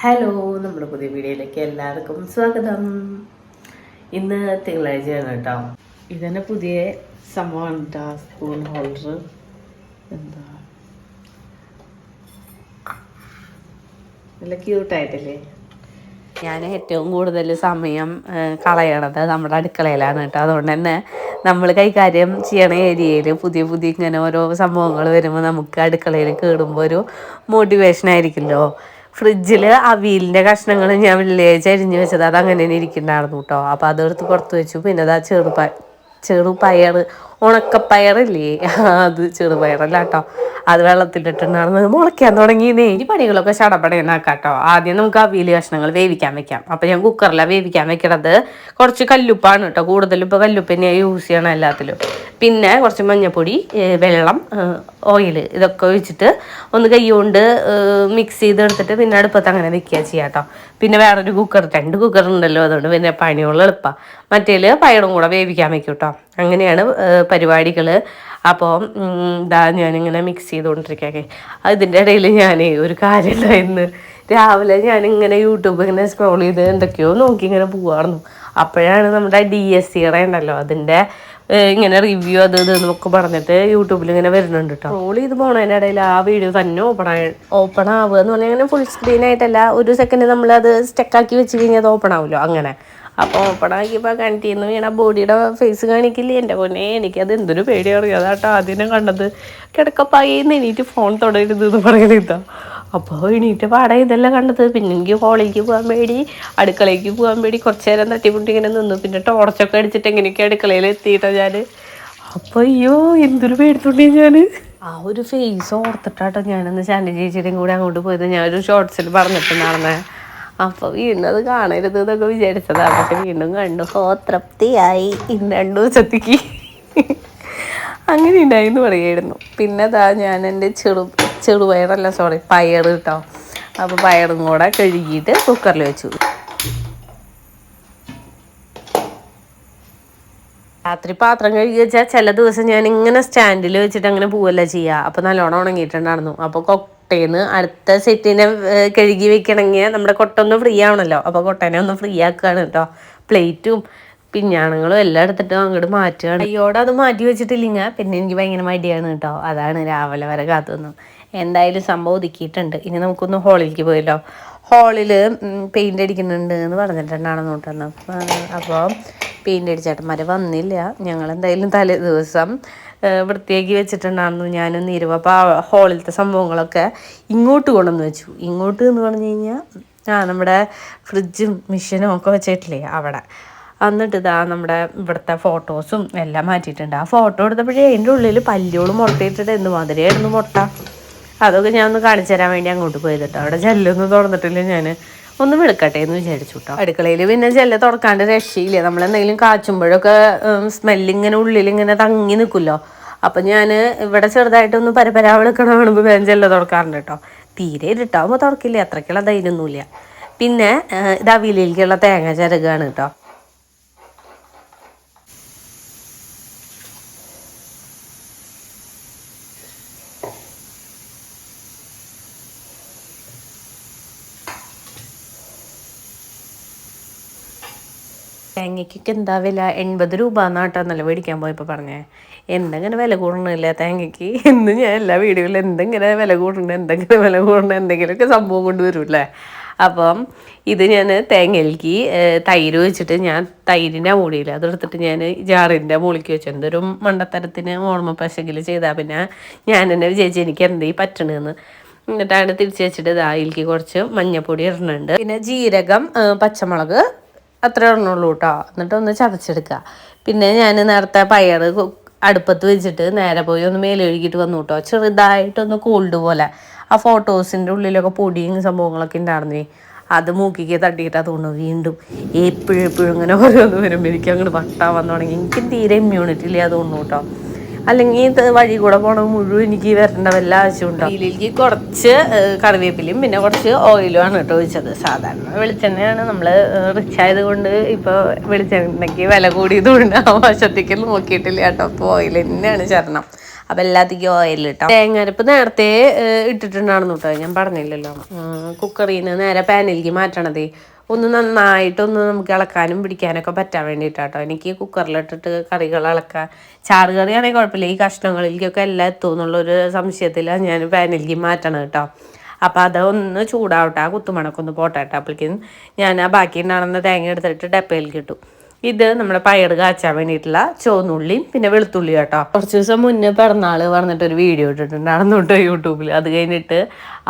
Hello നമ്മുടെ പുതിയ വീഡിയോയിലേക്ക് എല്ലാവർക്കും സ്വാഗതം. ഇന്ന് തിങ്കളാഴ്ചയാണ് കേട്ടോ. ഇതന്നെ പുതിയ സംഭവമാണ് കേട്ടോ സ്പൂൺ ഹോൾഡർ എന്താ? നല്ല ക്യൂട്ടായിട്ടില്ലേ ഞാൻ ഏറ്റവും കൂടുതൽ സമയം കളയണത് നമ്മുടെ അടുക്കളയിലാണ് കേട്ടോ അതുകൊണ്ട് തന്നെ നമ്മൾ കൈകാര്യം ചെയ്യണ ഏരിയയിൽ പുതിയ പുതിയ ഇങ്ങനെ ഓരോ സംഭവങ്ങൾ വരുമ്പോൾ നമുക്ക് അടുക്കളയിൽ കേടുമ്പോൾ ഒരു മോട്ടിവേഷൻ ആയിരിക്കുമല്ലോ ഫ്രിഡ്ജിൽ അവിയലിന്റെ കഷ്ണങ്ങൾ ഞാൻ വെള്ളിയാഴ്ച അരിഞ്ഞ് വെച്ചത്. അത് അങ്ങനെ തന്നെ ഇരിക്കുന്നുണ്ടായിരുന്നു കേട്ടോ അപ്പോൾ അതെടുത്ത് പുറത്ത് വെച്ചു. പിന്നെ അതാ ചെറുപ ചെറുപയർ ഉണക്കപ്പയറില്ലേ അത് ചെറുപയറല്ല കേട്ടോ അത് വെള്ളത്തിലിട്ടുണ്ടായിരുന്നത് മുളയ്ക്കാൻ തുടങ്ങിയതേ. ഈ പണികളൊക്കെ ചടപടയെന്നാക്കാം കേട്ടോ ആദ്യം നമുക്ക് അവിയൽ കഷ്ണങ്ങൾ വേവിക്കാൻ വെക്കാം. അപ്പം ഞാൻ കുക്കറിലാണ് വേവിക്കാൻ വെക്കണത്. കുറച്ച് കല്ലുപ്പാണ് കേട്ടോ കൂടുതലും ഇപ്പോൾ കല്ലുപ്പ് തന്നെയാണ് യൂസ് ചെയ്യണം എല്ലാത്തിലും. പിന്നെ കുറച്ച് മഞ്ഞപ്പൊടി വെള്ളം ഓയിൽ ഇതൊക്കെ ഒഴിച്ചിട്ട് ഒന്ന് കൈ കൊണ്ട് മിക്സ് ചെയ്തെടുത്തിട്ട് പിന്നെ അടുപ്പത്ത് അങ്ങനെ വെക്കുക ചെയ്യാം കേട്ടോ പിന്നെ വേറൊരു കുക്കർ രണ്ട് കുക്കർ ഉണ്ടല്ലോ അതുകൊണ്ട് പിന്നെ പണിയുള്ള എളുപ്പമാണ് മറ്റേൽ പയറും കൂടെ വേവിക്കാൻ വെക്കും കേട്ടോ അങ്ങനെയാണ് പരിപാടികൾ അപ്പോൾ ഇതാ ഞാനിങ്ങനെ മിക്സ് ചെയ്തുകൊണ്ടിരിക്കുകയൊക്കെ അതിന്റെ ഇടയിൽ ഞാൻ ഒരു കാര്യം രാവിലെ ഞാനിങ്ങനെ യൂട്യൂബ് ഇങ്ങനെ സ്ക്രോൾ ചെയ്ത് എന്തൊക്കെയോ നോക്കി ഇങ്ങനെ പോവായിരുന്നു അപ്പോഴാണ് നമ്മുടെ ഡി എസ് സിയുടെ ഉണ്ടല്ലോ അതിന്റെ ഇങ്ങനെ റിവ്യൂ അത് ഇത് എന്നൊക്കെ പറഞ്ഞിട്ട് യൂട്യൂബിൽ ഇങ്ങനെ വരുന്നുണ്ട് കേട്ടോ റോൾ ചെയ്ത് ഇടയിൽ ആ വീഡിയോ തന്നെ ഓപ്പൺ ആയി ഓപ്പൺ ആവുക എന്ന് പറഞ്ഞാൽ ഇങ്ങനെ ഫുൾ സ്ക്രീൻ ആയിട്ടല്ല ഒരു സെക്കൻഡ് നമ്മൾ അത് സ്റ്റെക്കാക്കി വെച്ച് കഴിഞ്ഞാൽ അത് ഓപ്പൺ ആവുമല്ലോ അങ്ങനെ. അപ്പോൾ ഓപ്പൺ ആക്കിയപ്പോൾ കണ്ടിന്ന് വീണ ബോഡിയുടെ ഫേസ് കാണിക്കില്ലേ? എന്റെ പൊന്നെ എനിക്കത് എന്തൊരു പേടി അറിയാം? അതാട്ടോ ആദ്യം കണ്ടത്. കിടക്കപ്പായിന്ന് എണീറ്റ് ഫോൺ തുടരുത് എന്ന് പറയുന്നത് അപ്പോൾ എണീറ്റ് പാടെ ഇതെല്ലാം കണ്ടത്. പിന്നെ എനിക്ക് ഹോളിലേക്ക് പോകാൻ പേടി അടുക്കളയ്ക്ക് പോകാൻ പേടി. കുറച്ച് നേരം തട്ടിമുട്ടി ഇങ്ങനെ നിന്നു. പിന്നെ ടോർച്ചൊക്കെ അടിച്ചിട്ട് എങ്ങനെയൊക്കെ അടുക്കളയിൽ എത്തിയിട്ടോ ഞാൻ അപ്പോൾ അയ്യോ എന്തൊരു പേടിത്തുണ്ടി ഞാൻ ആ ഒരു ഫേസ് ഓർത്തിട്ടാട്ടോ ഞാനൊന്ന് ശാന്തി ചേച്ചിയുടെയും കൂടെ അങ്ങോട്ട് പോയത്. ഞാനൊരു ഒരു ഷോർട്സിൽ പറഞ്ഞിട്ടുണ്ടായിരുന്നേ. അപ്പോൾ വീണ്ടും അത് കാണരുത് എന്നൊക്കെ വിചാരിച്ചതാണ് പക്ഷെ വീണ്ടും കണ്ടു. ഹോ തൃപ്തിയായി. ഇന്ന് രണ്ടു ദിവസത്തേക്ക്. അങ്ങനെ ഉണ്ടായിരുന്നു പറയായിരുന്നു പിന്നെ അതാ ഞാൻ എന്റെ ചെറു ചെറുപയറല്ല സോറി പയർ കേട്ടോ അപ്പോൾ പയറും കൂടെ കഴുകിയിട്ട് കുക്കറിൽ വെച്ചു. രാത്രി പാത്രം കഴുകി വെച്ചാൽ ചില ദിവസം ഞാൻ ഇങ്ങനെ സ്റ്റാൻഡിൽ വെച്ചിട്ട് അങ്ങനെ പോവല്ല ചെയ്യുക അപ്പോൾ നല്ലോണം ഉണങ്ങിയിട്ടുണ്ടായിരുന്നു. അപ്പോൾ കൊട്ടേന്ന് അടുത്ത സെറ്റിനെ കഴുകി വെക്കണമെങ്കിൽ നമ്മുടെ കൊട്ട ഒന്ന് ഫ്രീ ആവണല്ലോ. അപ്പോൾ കൊട്ടേനെ ഒന്ന് ഫ്രീ ആക്കുകയാണ് കേട്ടോ പ്ലേറ്റും പിഞ്ഞാണങ്ങളും എല്ലാം എടുത്തിട്ട് അങ്ങോട്ട് മാറ്റുകയാണ് അയ്യോടെ അത് മാറ്റി വെച്ചിട്ടില്ലെങ്കിൽ പിന്നെ എനിക്ക് ഭയങ്കര മടിയാണ് കേട്ടോ അതാണ് രാവിലെ വരെ കാത്തുനിന്നു എന്തായാലും സംഭവം ഒതുക്കിയിട്ടുണ്ട്. ഇനി നമുക്കൊന്ന് ഹോളിലേക്ക് പോയല്ലോ. ഹോളിൽ പെയിന്റ് അടിക്കുന്നുണ്ട് എന്ന് പറഞ്ഞിട്ടുണ്ടാണ് നോട്ടെന്ന് അപ്പോൾ പെയിന്റ് അടിച്ചേട്ടന്മാർ വന്നില്ല. ഞങ്ങൾ എന്തായാലും തലേ ദിവസം വൃത്തിയാക്കി വെച്ചിട്ടുണ്ടായിരുന്നു. ഞാനും നീരുവ അപ്പോൾ ഹോളിലത്തെ സംഭവങ്ങളൊക്കെ ഇങ്ങോട്ട് കൊണ്ടുവന്ന് വെച്ചു. ഇങ്ങോട്ട് എന്ന് പറഞ്ഞു കഴിഞ്ഞാൽ ആ നമ്മുടെ ഫ്രിഡ്ജും മിഷനും ഒക്കെ വെച്ചിട്ടില്ലേ അവിടെ. എന്നിട്ട് ഇതാ നമ്മുടെ ഇവിടുത്തെ ഫോട്ടോസും എല്ലാം മാറ്റിയിട്ടുണ്ട്. ആ ഫോട്ടോ എടുത്തപ്പോഴേ അതിന്റെ ഉള്ളിൽ പല്ലുകളും മുട്ടയിട്ടിട്ട് എന്തുമാതിരിയായിരുന്നു മുട്ട? അതൊക്കെ ഞാൻ ഒന്ന് കാണിച്ചു തരാൻ വേണ്ടി അങ്ങോട്ട് പോയത് കേട്ടോ അവിടെ ജെല്ലൊന്നും തുറന്നിട്ടില്ല ഞാൻ ഒന്ന് വിളിക്കട്ടെ എന്ന് വിചാരിച്ചു കേട്ടോ അടുക്കളയിൽ പിന്നെ ജെല്ല തുറക്കാണ്ട് രക്ഷയില്ല. നമ്മളെന്തെങ്കിലും കാച്ചുമ്പോഴൊക്കെ സ്മെല്ലിങ്ങനെ ഉള്ളിൽ ഇങ്ങനെ തങ്ങി നിൽക്കുമല്ലോ അപ്പം ഞാൻ ഇവിടെ ചെറുതായിട്ടൊന്ന് പരപരാ വിളിക്കണ കാണുമ്പോൾ വേഗം ജെല്ല തുറക്കാറുണ്ട് കേട്ടോ തീരെ ഇരുട്ടാവുമ്പോൾ തുറക്കില്ല. അത്രയ്ക്കുള്ള ധൈര്യമൊന്നുമില്ല പിന്നെ ഇത് അവിയലിലേക്കുള്ള തേങ്ങ ചിരകാണ് കേട്ടോ തേങ്ങയ്ക്കൊക്കെ എന്താ വില? എൺപത് രൂപ നല്ല മേടിക്കാൻ പോയപ്പോൾ പറഞ്ഞേ. എന്തെങ്ങനെ വില കൂടണില്ല തേങ്ങയ്ക്ക്? എന്ന് ഞാൻ എല്ലാ വീഡിയോയിലും എന്തെങ്ങനെ വില കൂടണ എന്തെങ്കിലും വില കൂടണ എന്തെങ്കിലുമൊക്കെ സംഭവം കൊണ്ടുവരുമല്ലേ അപ്പം ഇത് ഞാൻ തേങ്ങയിലേക്ക് തൈര് വെച്ചിട്ട് ഞാൻ തൈരിന്റെ മൂടിയില്ല അതെടുത്തിട്ട് ഞാൻ ജാറിന്റെ മുകളിലേക്ക് വെച്ചു. എന്തൊരു മണ്ടത്തരത്തിന് ഓർമ്മ പശകിൽ ചെയ്താൽ പിന്നെ ഞാൻ തന്നെ വിചാരിച്ചു എനിക്ക് എന്തേ പറ്റണെന്ന്. എന്നിട്ടാണ് തിരിച്ചു വെച്ചിട്ട് ഇതായിലേക്ക് കുറച്ച് മഞ്ഞപ്പൊടി ഇടുന്നുണ്ട് പിന്നെ ജീരകം പച്ചമുളക് അത്ര ഉള്ളൂ കേട്ടോ എന്നിട്ട് ഒന്ന് ചതച്ചെടുക്കുക പിന്നെ ഞാൻ നേരത്തെ പയർ അടുപ്പത്ത് വെച്ചിട്ട് നേരെ പോയി ഒന്ന് മേലൊഴുകിയിട്ട് വന്നു കേട്ടോ ചെറുതായിട്ടൊന്ന് കോൾഡ് പോലെ. ആ ഫോട്ടോസിന്റെ ഉള്ളിലൊക്കെ പൊടിയും സംഭവങ്ങളൊക്കെ ഉണ്ടായിരുന്നു അത് മൂക്കിക്ക് തട്ടിയിട്ട് തോന്നുന്നു വീണ്ടും എപ്പോഴും എപ്പോഴും ഇങ്ങനെ ഓരോന്ന് വരുമ്പോൾ എനിക്ക് അങ്ങോട്ട് വന്നു തുടങ്ങി. എനിക്ക് തീരെ ഇമ്മ്യൂണിറ്റി ഇല്ല തോന്നുന്നു കേട്ടോ അല്ലെങ്കിൽ വഴി കൂടെ പോണ മുഴുവൻ എനിക്ക് വരേണ്ട വല്ല ആവശ്യമുണ്ടാവും ഇതിലേക്ക് കുറച്ച് കറിവേപ്പിലയും പിന്നെ കുറച്ച് ഓയിലും ആണ് കേട്ടോ ഒഴിച്ചത്. സാധാരണ വെളിച്ചെണ്ണയാണ്. നമ്മൾ റിച്ച് ആയതുകൊണ്ട് ഇപ്പോൾ വെളിച്ചെണ്ണയ്ക്ക് വില കൂടിയതുകൊണ്ട് ആ വശത്തേക്ക് നോക്കിയിട്ടില്ല കേട്ടോ. അപ്പോൾ ഓയിൽ തന്നെയാണ് ശരണം അപ്പം എല്ലാത്തിക്കും ഓയിൽ കേട്ടോ തേങ്ങരപ്പ് നേരത്തെ ഇട്ടിട്ടുണ്ടാണെന്ന് കേട്ടോ. ഞാൻ പറഞ്ഞില്ലല്ലോ. കുക്കറിൽ നിന്ന് നേരെ പാനിലേക്ക് മാറ്റണതേ. ഒന്ന് നന്നായിട്ടൊന്ന് നമുക്ക് ഇളക്കാനും പിടിക്കാനൊക്കെ പറ്റാൻ വേണ്ടിയിട്ടാട്ടോ എനിക്ക് കുക്കറിലിട്ടിട്ട് കറികൾ ഇളക്കാൻ ചാറ് കറിയാണെങ്കിൽ കുഴപ്പമില്ല. ഈ കഷ്ണങ്ങളിലേക്കൊക്കെ എല്ലാം എത്തും എന്നുള്ളൊരു സംശയത്തിലാണ് ഞാൻ പാനിലേക്ക് മാറ്റണം കേട്ടോ. അപ്പോൾ അതൊന്ന് ചൂടാവട്ടെ ആ കുത്തുമണക്കൊന്ന് പോട്ടെ കേട്ടോ. അപ്പോഴേക്കും ഞാൻ ആ ബാക്കി ഉണ്ടാകുന്ന തേങ്ങ എടുത്തിട്ട് ഡപ്പയിലേക്ക് ഇട്ടു. ഇത് നമ്മുടെ പയർ കാച്ചാൻ വേണ്ടിയിട്ടുള്ള ചുവന്നുള്ളിയും പിന്നെ വെളുത്തുള്ളി കേട്ടോ. കുറച്ച് ദിവസം മുന്നേ പിറന്നാൾ പറഞ്ഞിട്ട് ഒരു വീഡിയോ ഇട്ടിട്ടുണ്ടായിരുന്നു കേട്ടോ യൂട്യൂബിൽ. അത് കഴിഞ്ഞിട്ട്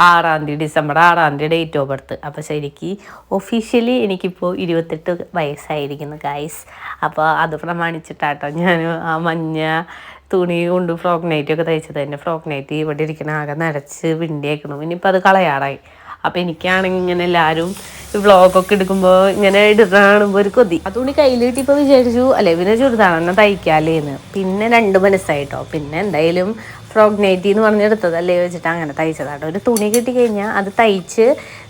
ആറാം തീയതി ഡിസംബർ ആറാം തീയതി ഡേറ്റ് ഓഫ് ബർത്ത് അപ്പോൾ ശരിക്ക് ഒഫീഷ്യലി എനിക്കിപ്പോൾ ഇരുപത്തെട്ട് വയസ്സായിരിക്കുന്നു ഗൈസ് അപ്പോൾ അത് പ്രമാണിച്ചിട്ടാട്ടോ ഞാൻ ആ മഞ്ഞ തുണി കൊണ്ട് ഫ്രോക്ക് നൈറ്റി ഒക്കെ തയ്ച്ചത്. തന്നെ ഫ്രോക്ക് നൈറ്റി ഇവിടെ ഇരിക്കണ ആകെ നരച്ച് വിണ്ടിയേക്കണം. ഇനിയിപ്പോൾ അത് കളയാറായി. അപ്പോൾ എനിക്കാണെങ്കിൽ ഇങ്ങനെ എല്ലാവരും വ്ളോഗൊക്കെ എടുക്കുമ്പോൾ ഇങ്ങനെ ഇടുന്ന കാണുമ്പോൾ ഒരു കൊതി. അതുകൊണ്ട് കയ്യിൽ കിട്ടിയപ്പോൾ വിചാരിച്ചു അല്ലെ പിന്നെ ചുരിദാറെന്നെ തയ്ക്കാലേന്ന് പിന്നെ രണ്ട് മനസ്സായിട്ടോ. പിന്നെ എന്തായാലും ഫ്രോഗ് നൈറ്റി എന്ന് പറഞ്ഞെടുത്തതല്ലേ വെച്ചിട്ട് അങ്ങനെ തയ്ച്ചതാട്ടോ. ഒരു തുണി കിട്ടി കഴിഞ്ഞാൽ അത് തയ്ച്ച്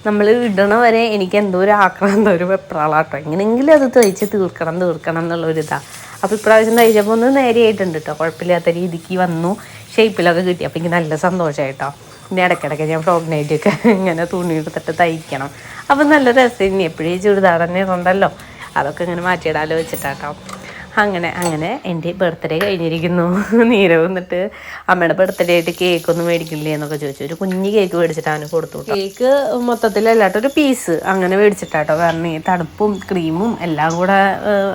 നമ്മൾ ഇടണ വരെ എനിക്ക് എന്തോ ഒരു ആക്രാന്തം ഒരു വെപ്രാളാട്ടോ. എങ്ങനെയെങ്കിലും അത് തയ്ച്ച് തീർക്കണം തീർക്കണം എന്നുള്ളൊരിതാണ് അപ്പോൾ ഇപ്രാവശ്യം തയ്ച്ചപ്പോൾ ഒന്ന് നേരെയായിട്ടുണ്ട് കേട്ടോ കുഴപ്പമില്ലാത്ത രീതിക്ക് വന്നു ഷേപ്പിലൊക്കെ കിട്ടി. അപ്പോൾ എനിക്ക് നല്ല സന്തോഷമായിട്ടോ പിന്നെ ഇടയ്ക്കിടയ്ക്ക് ഞാൻ ഫ്രോക്ക് നൈറ്റൊക്കെ ഇങ്ങനെ തുണി എടുത്തിട്ട് തയ്ക്കണം. അപ്പം നല്ല രസം. ഇനി എപ്പോഴും ചുരിദാർ തന്നെ ഉണ്ടല്ലോ അതൊക്കെ ഇങ്ങനെ മാറ്റിയിടാലോ വെച്ചിട്ടാട്ടോ. അങ്ങനെ അങ്ങനെ എന്റെ ബർത്ത്ഡേ കഴിഞ്ഞിരിക്കുന്നു. നീര വന്നിട്ട് അമ്മയുടെ ബർത്ത്ഡേ ആയിട്ട് കേക്ക് ഒന്നും മേടിക്കില്ലേ എന്നൊക്കെ ചോദിച്ചു. ഒരു കുഞ്ഞ് കേക്ക് മേടിച്ചിട്ട് അവന് കൊടുത്തു. കേക്ക് മൊത്തത്തിലല്ലാട്ടോ ഒരു പീസ് അങ്ങനെ മേടിച്ചിട്ടാട്ടോ കാരണം ഈ തണുപ്പും ക്രീമും എല്ലാം കൂടെ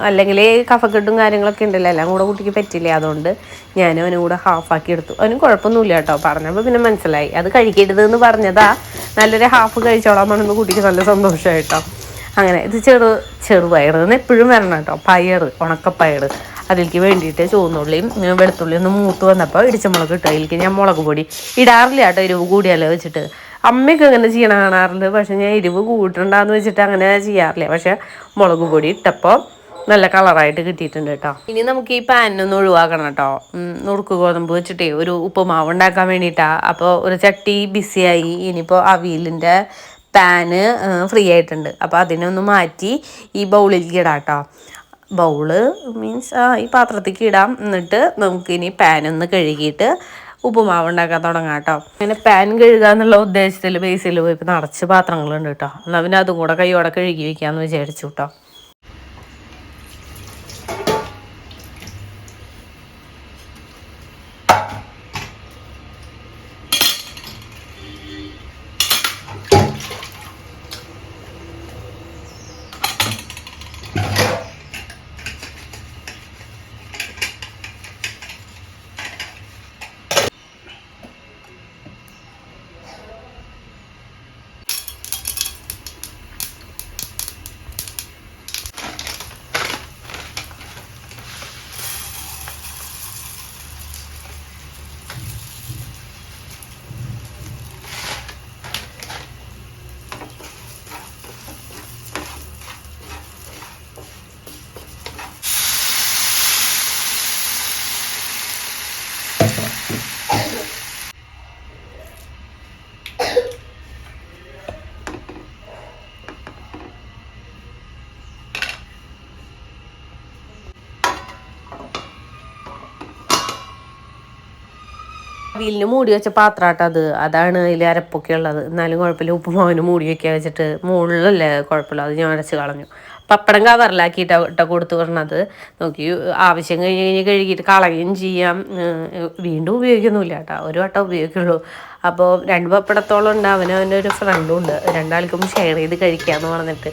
അല്ലെങ്കിൽ കഫക്കെട്ടും കാര്യങ്ങളൊക്കെ ഉണ്ടല്ലോ. എല്ലാം കൂടെ കുട്ടിക്ക് പറ്റില്ല? അതുകൊണ്ട് ഞാൻ അവനും കൂടെ ഹാഫാക്കി എടുത്തു. അവനും കുഴപ്പമൊന്നുമില്ല കേട്ടോ. പറഞ്ഞപ്പോൾ പിന്നെ മനസ്സിലായി. അത് കഴിക്കരുത് എന്ന് പറഞ്ഞതാ. നല്ലൊരു ഹാഫ് കഴിച്ചോളാൻ പറഞ്ഞപ്പോൾ കുട്ടിക്ക് നല്ല സന്തോഷമായിട്ടോ അങ്ങനെ ഇത് ചെറു ചെറുപയർ എപ്പോഴും വരണം കേട്ടോ. പയർ ഉണക്കപ്പയർ. അതിലേക്ക് വേണ്ടിയിട്ട് ചുവന്നുള്ളിയും വെളുത്തുള്ളിയും ഒന്ന് മൂത്ത് വന്നപ്പോൾ ഇടിച്ചമുളക് ഇട്ടു. അതിലേക്ക് ഞാൻ മുളക് പൊടി ഇടാറില്ല കേട്ടോ എരിവ് കൂടിയാലോ വെച്ചിട്ട്. അമ്മയൊക്കെ അങ്ങനെ ചെയ്യണ കാണാറുണ്ട്. പക്ഷെ ഞാൻ എരിവ് കൂട്ടണ്ടെന്ന് വെച്ചിട്ട് അങ്ങനെ ചെയ്യാറില്ല. പക്ഷെ മുളക് പൊടി ഇട്ടപ്പോൾ നല്ല കളറായിട്ട് കിട്ടിയിട്ടുണ്ട് കേട്ടോ. ഇനി നമുക്ക് ഈ പാനൊന്ന് ഒഴിവാക്കണം കേട്ടോ. നുറുക്ക് ഗോതമ്പ് വെച്ചിട്ടേ ഒരു ഉപ്പുമാവ് ഉണ്ടാക്കാൻ വേണ്ടിയിട്ടാണ് അപ്പോൾ ഒരു ചട്ടി ബിസിയായി. ഇനിയിപ്പോൾ അവിയലിന്റെ പാന് ഫ്രീ ആയിട്ടുണ്ട്. അപ്പോൾ അതിനൊന്ന് മാറ്റി ഈ ബൗളിലേക്ക് ഇടാം കേട്ടോ ബൗൾ മീൻസ് ആ ഈ പാത്രത്തേക്ക് ഇടാം. എന്നിട്ട് നമുക്കിനി പാനൊന്ന് കഴുകിയിട്ട് ഉപ്പുമാവ് ഉണ്ടാക്കാൻ തുടങ്ങാം കേട്ടോ അങ്ങനെ പാൻ കഴുകുക എന്നുള്ള ഉദ്ദേശത്തിൽ ബേസിൽ പോയി നിറച്ച് പാത്രങ്ങളുണ്ട് കേട്ടോ. എന്നാൽ പിന്നെ അതും കൂടെ കൈയോടെ കഴുകി വയ്ക്കാമെന്ന് വിചാരിച്ചു കേട്ടോ. വീലിന് മൂടി വെച്ച പാത്രാട്ടോ അത്. അതാണ് അതിൽ അരപ്പൊക്കെ ഉള്ളത്. എന്നാലും കുഴപ്പമില്ല. ഉപ്പുമാവിന് മൂടി വെക്കാൻ വെച്ചിട്ട് മുകളിലല്ലേ കുഴപ്പമില്ല. അത് ഞാൻ അടച്ച് കളഞ്ഞു. പപ്പടം കവറിലാക്കിയിട്ട് കൊടുത്തു പറഞ്ഞത് നോക്കി ആവശ്യം കഴിഞ്ഞ് കഴിഞ്ഞ് കഴുകിയിട്ട് കളയുകയും ചെയ്യാം. വീണ്ടും ഉപയോഗിക്കുന്നില്ല കേട്ടോ. ഒരു വട്ടം ഉപയോഗിക്കുള്ളൂ. അപ്പോൾ രണ്ട് പപ്പടത്തോളം ഉണ്ട്. അവനും അവന്റെ ഒരു ഫ്രണ്ടും ഉണ്ട്. രണ്ടാൾക്കും ഷെയർ ചെയ്ത് കഴിക്കാമെന്ന് പറഞ്ഞിട്ട്.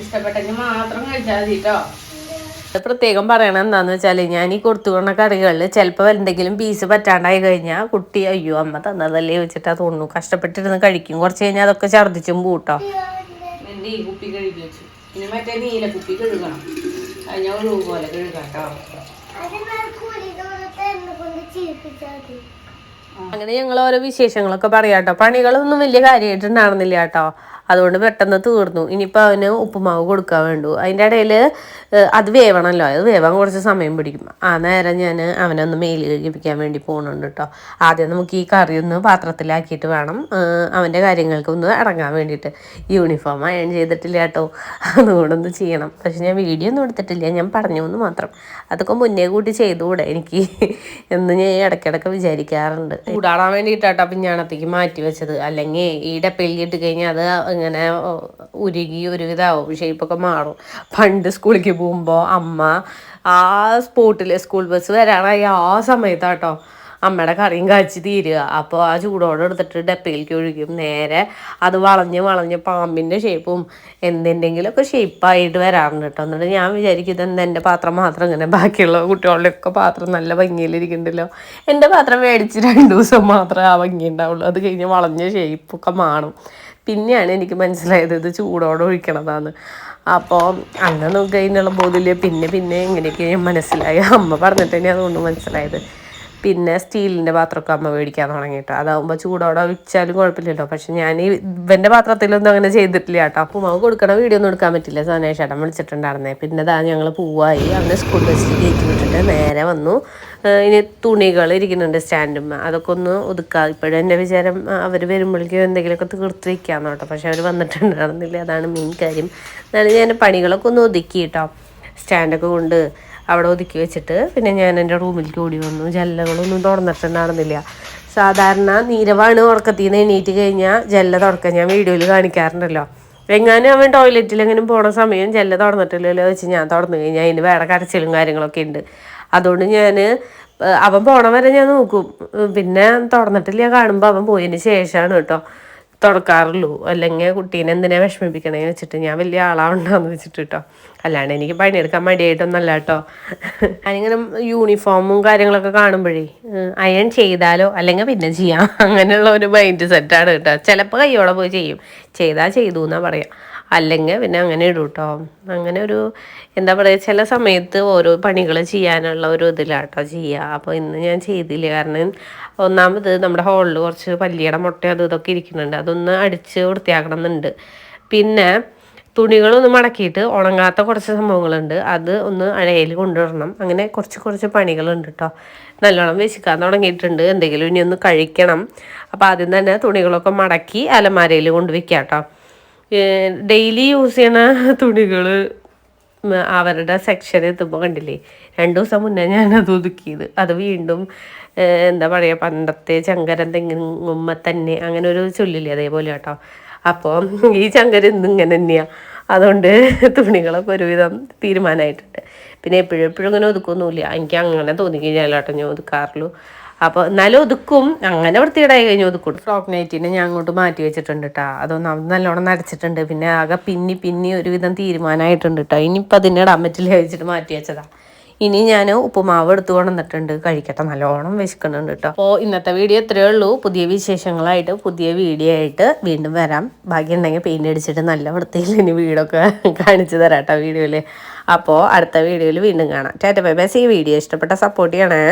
ഇഷ്ടപ്പെട്ടെങ്കിൽ മാത്രം കഴിച്ചാൽ മതി കേട്ടോ പ്രത്യേകം പറയണത് എന്താന്ന് വെച്ചാൽ ഞാൻ ഈ കൊടുത്തുകൊണ്ട കറികളിൽ ചിലപ്പോൾ എന്തെങ്കിലും പീസ് പറ്റാണ്ടായി കഴിഞ്ഞാൽ കുട്ടി അയ്യോ അമ്മ തന്നതല്ലേ? വെച്ചിട്ടാ തോന്നുന്നു കഷ്ടപ്പെട്ടിരുന്ന് കഴിക്കും. കുറച്ച് കഴിഞ്ഞാൽ അതൊക്കെ ഛർദ്ദിച്ചും പൂട്ടോ ഈ കുപ്പി കഴുകി വെച്ചു. ഇനി മറ്റേ നീലക്കുപ്പി കഴുകണം. കഴിഞ്ഞ ഒഴിവ് പോലെ കഴുകാം കേട്ടോ അങ്ങനെ ഞങ്ങൾ ഓരോ വിശേഷങ്ങളൊക്കെ പറയാട്ടോ പണികളൊന്നും വലിയ കാര്യമായിട്ടുണ്ടായിരുന്നില്ല കേട്ടോ അതുകൊണ്ട് പെട്ടെന്ന് തീർന്നു. ഇനിയിപ്പോൾ അവന് ഉപ്പുമാവ് കൊടുക്കാൻ വേണ്ടു. അതിന്റെ ഇടയിൽ അത് വേവണമല്ലോ അത് വേവാൻ കുറച്ച് സമയം പിടിക്കും. ആ നേരം ഞാൻ അവനൊന്ന് മെയിൽ കഴിപ്പിക്കാൻ വേണ്ടി പോകുന്നുണ്ട് കേട്ടോ ആദ്യം നമുക്ക് ഈ കറി ഒന്ന് പാത്രത്തിലാക്കിയിട്ട് വേണം അവന്റെ കാര്യങ്ങൾക്ക് ഒന്ന് ഇറങ്ങാൻ വേണ്ടിയിട്ട്. യൂണിഫോം അയൺ ചെയ്തിട്ടില്ല കേട്ടോ അതുകൊണ്ടൊന്ന് ചെയ്യണം. പക്ഷെ ഞാൻ വീഡിയോ ഒന്നും എടുത്തിട്ടില്ല. ഞാൻ പറഞ്ഞു എന്ന് മാത്രം. അതൊക്കെ മുന്നേ കൂട്ടി ചെയ്തുകൂടെ? എനിക്ക് എന്ന് ഞാൻ ഇടയ്ക്കിടയ്ക്ക് വിചാരിക്കാറുണ്ട്. ചൂടാടാൻ വേണ്ടിയിട്ടാട്ടോ പിഞ്ഞാണത്തേക്ക് മാറ്റി വെച്ചത്. അല്ലെങ്കിൽ ഈ ഡപ്പയിൽ ഇട്ട് കഴിഞ്ഞാൽ അത് ഇങ്ങനെ ഉരുകി ഒരുവിധാവും. ഷേപ്പൊക്കെ മാറും. പണ്ട് സ്കൂളിലേക്ക് പോകുമ്പോൾ അമ്മ ആ സ്പോട്ടിൽ സ്കൂൾ ബസ് വരാനായി ആ സമയത്താട്ടോ അമ്മയുടെ കറിയും കാച്ചി തീരുക. അപ്പോൾ ആ ചൂടോടെ എടുത്തിട്ട് ഡപ്പയിലേക്ക് ഒഴിക്കും നേരെ അത് വളഞ്ഞ് വളഞ്ഞ് പാമ്പിന്റെ ഷേപ്പും എന്തെന്തെങ്കിലുമൊക്കെ ഷേപ്പായിട്ട് വരാറുണ്ട് കേട്ടോ. എന്നിട്ട് ഞാൻ വിചാരിക്കും ഇതെന്താ എന്റെ പാത്രം മാത്രം ഇങ്ങനെ ബാക്കിയുള്ള കുട്ടികളുടെയൊക്കെ പാത്രം നല്ല ഭംഗിയിലിരിക്കുന്നുണ്ടല്ലോ. എന്റെ പാത്രം മേടിച്ച് രണ്ട് ദിവസം മാത്രമേ ആ ഭംഗി ഉണ്ടാവുള്ളൂ. അത് കഴിഞ്ഞ് വളഞ്ഞ ഷേപ്പൊക്കെ മാറും. പിന്നെയാണ് എനിക്ക് മനസ്സിലായത് ഇത് ചൂടോടെ ഒഴിക്കണതാണ് അപ്പോൾ അന്ന് നമുക്ക് അതിനുള്ള ബോധമില്ല. പിന്നെ പിന്നെ ഇങ്ങനെയൊക്കെ മനസ്സിലായി. അമ്മ പറഞ്ഞിട്ട് തന്നെ അതുകൊണ്ട് മനസ്സിലായത്. പിന്നെ സ്റ്റീലിന്റെ പാത്രമൊക്കെ അമ്മ മേടിക്കാൻ തുടങ്ങിയിട്ട്. അതാവുമ്പോൾ ചൂടോടെ വെച്ചാലും കുഴപ്പമില്ലല്ലോ. പക്ഷെ ഞാൻ ഈ ഇവന്റെ പാത്രത്തിലൊന്നും അങ്ങനെ ചെയ്തിട്ടില്ല കേട്ടോ. ഉപ്പുമാവ് കൊടുക്കണ വീഡിയോ ഒന്നും എടുക്കാൻ പറ്റില്ല. സനേഷ് ചേട്ടൻ വിളിച്ചിട്ടുണ്ടായിരുന്നേ. പിന്നെ ഇതാ ഞങ്ങൾ പൂവായി. അവനെ സ്കൂൾ ബസ്സിൽ കയറ്റി വിട്ടിട്ട് നേരെ വന്നു. ഇനി തുണികൾ ഇരിക്കുന്നുണ്ട് സ്റ്റാൻഡും അതൊക്കെ ഒന്ന് ഒതുക്കുക ഇപ്പോഴും എന്റെ വിചാരം അവർ വരുമ്പോഴേക്കും എന്തെങ്കിലുമൊക്കെ തീർത്ത് വയ്ക്കാമെന്ന് കേട്ടോ. പക്ഷെ അവർ വന്നിട്ടുണ്ടായിരുന്നില്ല. അതാണ് മെയിൻ കാര്യം. എന്നാലും ഞാൻ പണികളൊക്കെ ഒന്ന് ഒതുക്കി കേട്ടോ. സ്റ്റാൻഡൊക്കെ കൊണ്ട് അവിടെ ഒതുക്കി വെച്ചിട്ട് പിന്നെ ഞാൻ എന്റെ റൂമിലേക്ക് ഓടി വന്നു. ജല്ലകളൊന്നും തുറന്നിട്ടുണ്ടായിരുന്നില്ല. സാധാരണ നീരവാണ് ഉറക്കത്തിൽ നിന്ന് എണീറ്റ് കഴിഞ്ഞാൽ ജല്ല തുറക്കാൻ ഞാൻ വീഡിയോയിൽ കാണിക്കാറുണ്ടല്ലോ. എങ്ങാനും അവൻ ടോയ്ലറ്റിൽ എങ്ങനെയും പോണ സമയം ജല്ല തുറന്നിട്ടില്ലല്ലോ വെച്ച് ഞാൻ തുറന്നു കഴിഞ്ഞാൽ അതിന് വേറെ കരച്ചിലും കാര്യങ്ങളൊക്കെ ഉണ്ട്. അതുകൊണ്ട് ഞാൻ അവൻ പോണ വരെ ഞാൻ നോക്കും. പിന്നെ തുറന്നിട്ടില്ല. കാണുമ്പോൾ അവൻ പോയതിന് ശേഷമാണ് കേട്ടോ. തുറക്കാറുള്ളൂ. അല്ലെങ്കിൽ കുട്ടീനെ എന്തിനാ വിഷമിപ്പിക്കണേ വെച്ചിട്ട് ഞാൻ വലിയ ആളാണെന്ന് വെച്ചിട്ട് കേട്ടോ അല്ലാണ്ട് എനിക്ക് പണിയെടുക്കാൻ മടിയായിട്ടൊന്നല്ല കേട്ടോ ഞാനിങ്ങനെ യൂണിഫോമും കാര്യങ്ങളൊക്കെ കാണുമ്പോഴേ അയൺ ചെയ്താലോ അല്ലെങ്കിൽ പിന്നെ ചെയ്യാം. അങ്ങനെയുള്ള ഒരു മൈൻഡ് സെറ്റാണ് കേട്ടോ ചിലപ്പോൾ കയ്യോടെ പോയി ചെയ്യും. ചെയ്താൽ ചെയ്തു എന്നാ പറയാം. അല്ലെങ്കിൽ പിന്നെ അങ്ങനെ ഇടും കേട്ടോ അങ്ങനെ ഒരു എന്താ പറയുക ചില സമയത്ത് ഓരോ പണികൾ ചെയ്യാനുള്ള ഒരു ഇതിലാട്ടോ ചെയ്യുക അപ്പോൾ ഇന്ന് ഞാൻ ചെയ്തില്ല. കാരണം ഒന്നാമത് നമ്മുടെ ഹോളിൽ കുറച്ച് പല്ലിയുടെ മുട്ട അത് ഇതൊക്കെ ഇരിക്കുന്നുണ്ട്. അതൊന്ന് അടിച്ച് വൃത്തിയാക്കണം എന്നുണ്ട് പിന്നെ തുണികളൊന്ന് മടക്കിയിട്ട് ഉണങ്ങാത്ത കുറച്ച് സംഭവങ്ങളുണ്ട്. അത് ഒന്ന് അഴയിൽ കൊണ്ടുവരണം. അങ്ങനെ കുറച്ച് കുറച്ച് പണികളുണ്ട് കേട്ടോ നല്ലോണം വിശക്കാൻ തുടങ്ങിയിട്ടുണ്ട്. എന്തെങ്കിലും ഇനി ഒന്ന് കഴിക്കണം. അപ്പോൾ ആദ്യം തന്നെ തുണികളൊക്കെ മടക്കി അലമാരയിൽ കൊണ്ട് കേട്ടോ ഡെയിലി യൂസ് ചെയ്യണ തുണികൾ അവരുടെ സെക്ഷൻ എത്തുമ്പോൾ കണ്ടില്ലേ? രണ്ടു ദിവസം മുന്നേ ഞാനത് ഒതുക്കിയത്. അത് വീണ്ടും എന്താ പറയുക പണ്ടത്തെ ചങ്കരൻ തെങ്ങുമ്മ തന്നെ അങ്ങനെ ഒരു ചൊല്ലില്ലേ അതേപോലെ കേട്ടോ. അപ്പോൾ ഈ ചങ്കരൻ ഇന്നും ഇങ്ങനെ തന്നെയാണ് അതുകൊണ്ട് തുണികളൊക്കെ ഒരുവിധം തീരുമാനമായിട്ടുണ്ട് പിന്നെ എപ്പോഴും എപ്പോഴും അങ്ങനെ ഒതുക്കൊന്നുമില്ല. എനിക്ക് അങ്ങനെ തോന്നി കഴിഞ്ഞാലോട്ടോ ഞാൻ ഒതുക്കാറുള്ളൂ. അപ്പോൾ എന്നാലും ഒതുക്കും. അങ്ങനെ വൃത്തിയിടായി കഴിഞ്ഞു ഒതുക്കും ഫ്രോക്ക് നൈറ്റിനെ ഞാൻ അങ്ങോട്ട് മാറ്റി വെച്ചിട്ടുണ്ട് കേട്ടോ അതൊന്നും അത് നല്ലോണം നരച്ചിട്ടുണ്ട് പിന്നെ ആകെ പിന്നി പിന്നി ഒരുവിധം തീരുമാനമായിട്ടുണ്ട് കേട്ടോ ഇനിയിപ്പോൾ അതിനെ ഇടാൻ പറ്റില്ല വെച്ചിട്ട് മാറ്റി വെച്ചതാ. ഇനി ഞാൻ ഉപ്പുമാവ് എടുത്തു കൊണ്ടുവന്നിട്ടുണ്ട്. കഴിക്കട്ടെ. നല്ലോണം വിശക്കുന്നുണ്ട് കേട്ടോ അപ്പോൾ ഇന്നത്തെ വീഡിയോ ഇത്രയേ ഉള്ളൂ. പുതിയ വിശേഷങ്ങളായിട്ട് പുതിയ വീഡിയോ ആയിട്ട് വീണ്ടും വരാം. ബാക്കി ഉണ്ടെങ്കിൽ പെയിന്റ് അടിച്ചിട്ട് നല്ല വൃത്തിയിൽ ഇനി വീടൊക്കെ കാണിച്ചു തരാം കേട്ടോ വീഡിയോയിൽ അപ്പോൾ അടുത്ത വീഡിയോയിൽ വീണ്ടും കാണാം. Tata bye bye. ഈ വീഡിയോ ഇഷ്ടപ്പെട്ട സപ്പോർട്ട് ചെയ്യണേ.